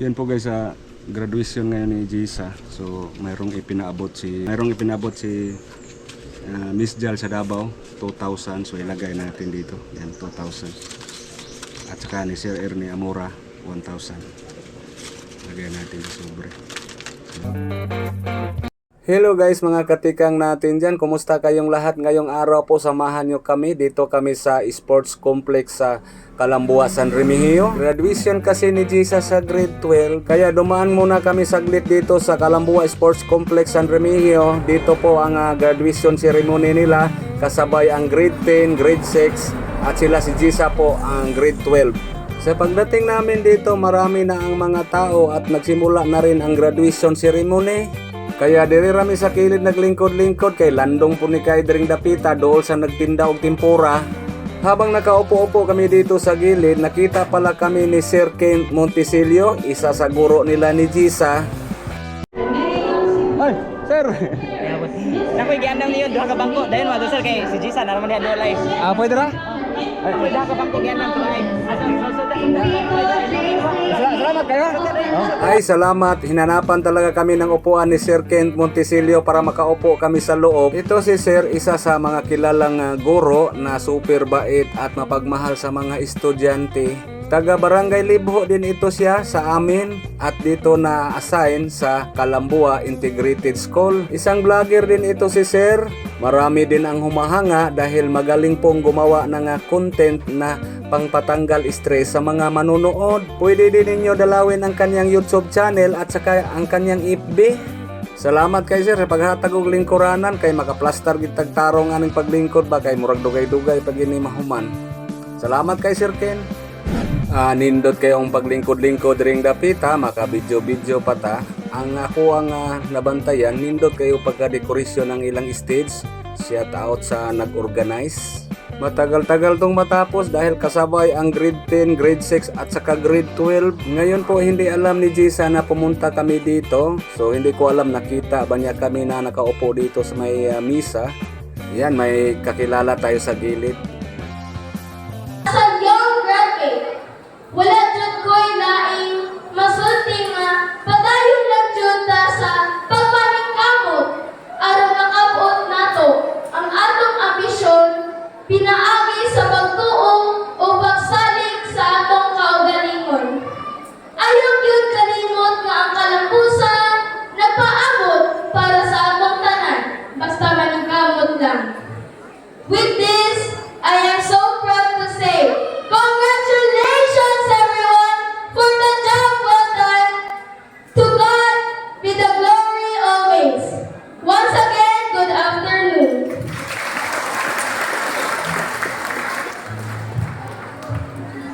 Yan po guys sa graduation ngayon ni Jisa. So mayroong ipinaabot si mayroong ipinaabot si ah, Miss Jal sa Davao 2,000 so ilagay natin dito. Yan 2,000. At saka ni Sir Ernie Amora 1,000. Lagay natin sa sobre. Hello guys mga katikang natin dyan. Kumusta kayong lahat? Ngayong araw po samahan nyo kami. Dito kami sa sports complex sa Kalambua, San Remigio. Graduation kasi ni Jesus sa grade 12. Kaya dumaan muna kami saglit dito sa Kalambua Sports Complex San Remigio. Dito po ang ah, graduation ceremony nila. Kasabay ang grade 10, grade 6 at sila si Jisa po ang grade 12. Sa pagdating namin dito, marami na ang mga tao at nagsimula na rin ang graduation ceremony. Kaya diri rami sa kilid naglingkod-lingkod kay landong po ni kay diring dapita dool sa nagtinda og tempura. Habang nakaupo-upo kami dito sa gilid, nakita pala kami ni Sir Ken Monticelio, isa sa guro nila ni Jisa. Ay, sir. Nakoy giandang niyo duha ka bangko. Dayon mo sir kay si Jisa na naman diha duha live. Ah, pwede ra? Ay, duha ka bangko giandang live. Salamat kayo. Ay, salamat. Hinanapan talaga kami ng upuan ni Sir Kent Monticelio para makaupo kami sa loob. Ito si Sir, isa sa mga kilalang ah, guro na super bait at mapagmahal sa mga estudyante. Taga Barangay Libho din ito siya sa amin at dito na assign sa Kalambua Integrated School. Isang vlogger din ito si Sir. Marami din ang humahanga dahil magaling pong gumawa ng ah, content na pangpatanggal stress sa mga manunood. Pwede din ninyo dalawin ang kanyang YouTube channel at saka ang kanyang FB. Salamat kay sir sa paghatag og lingkuranan kay makaplastar gid tag tarong aming paglingkod ba kay murag dugay-dugay pag ini mahuman. Salamat kay Sir Ken. Ah, nindot kayong paglingkod-lingkod ring dapita, maka video-video pa. Ang ako ang ah, nabantayan, nindot kayo pagka-dekorasyon ng ilang stage. Shout out sa nag-organize. Matagal-tagal tong matapos dahil kasabay ang grade 10, grade 6 at saka grade 12. Ngayon po hindi alam ni Jisa na pumunta kami dito. So hindi ko alam nakita ba niya kami na nakaupo dito sa may ah, misa. Yan, may kakilala tayo sa gilid.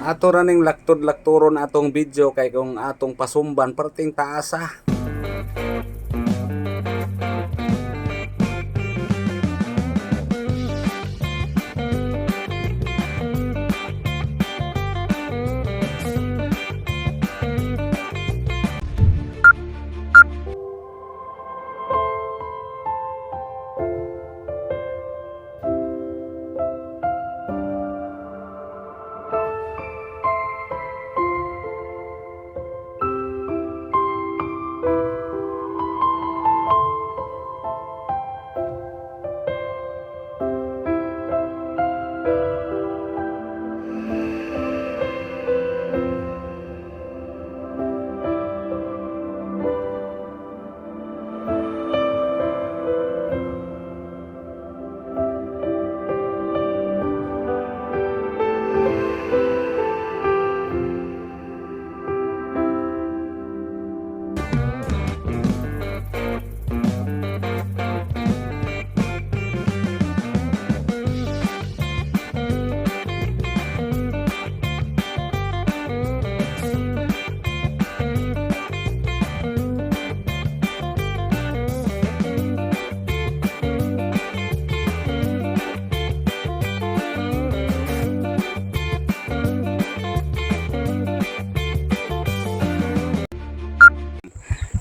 Ato ra ning laktod-lakturon atong video kay kung atong pasumban perting taasa.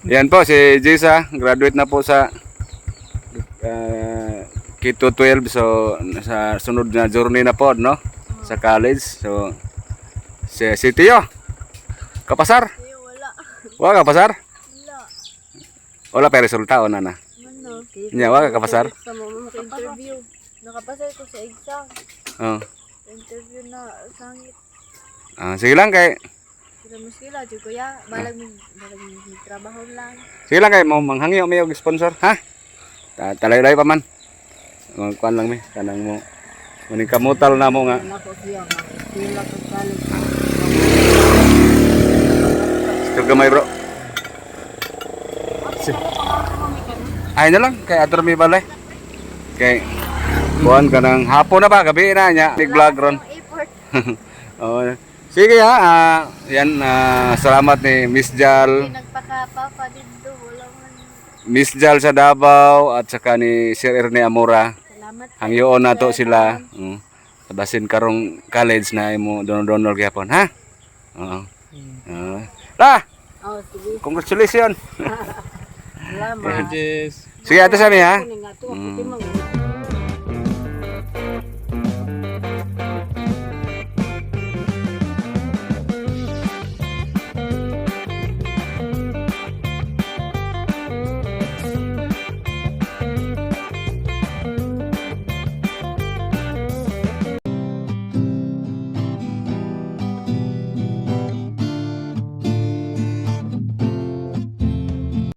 Yan po si Jisa, graduate na po sa uh, Kito 12 so sa sunod na journey na po no sa college. So si, si Tio Kapasar. Wa ka pasar? Wala pa resulta o na na. Ano? Nya wa ka pasar? Sa mo mo interview. Nakapasay ko sa exam. Oh. Interview na sangit. Ah, sige lang kay Sila muskila, jud kuya. Balag mig balag mig trabaho lang. Sige lang kay mo manghangyo mi og sponsor, ha? Ta talay-lay pa man. Mga kuan lang mi, kanang mo. Muning kamutal na mo nga. Still gamay bro. Ay na lang kay atur mi balay. Kay kuan kanang hapon na ba gabi na nya big vlog ron. Oh. Sige ha, ah, yan ah, salamat ni Miss Jal. Miss Jal sa Davao at saka ni Sir Ernie Amora. Salamat. Hangyoon na to sila. Mm. Tabasin karong college na imo donor-donor gyapon, ha? Oo. Oo. La, Oh, sige. congratulations. Salamat. Sige, ato sa ha. Mm.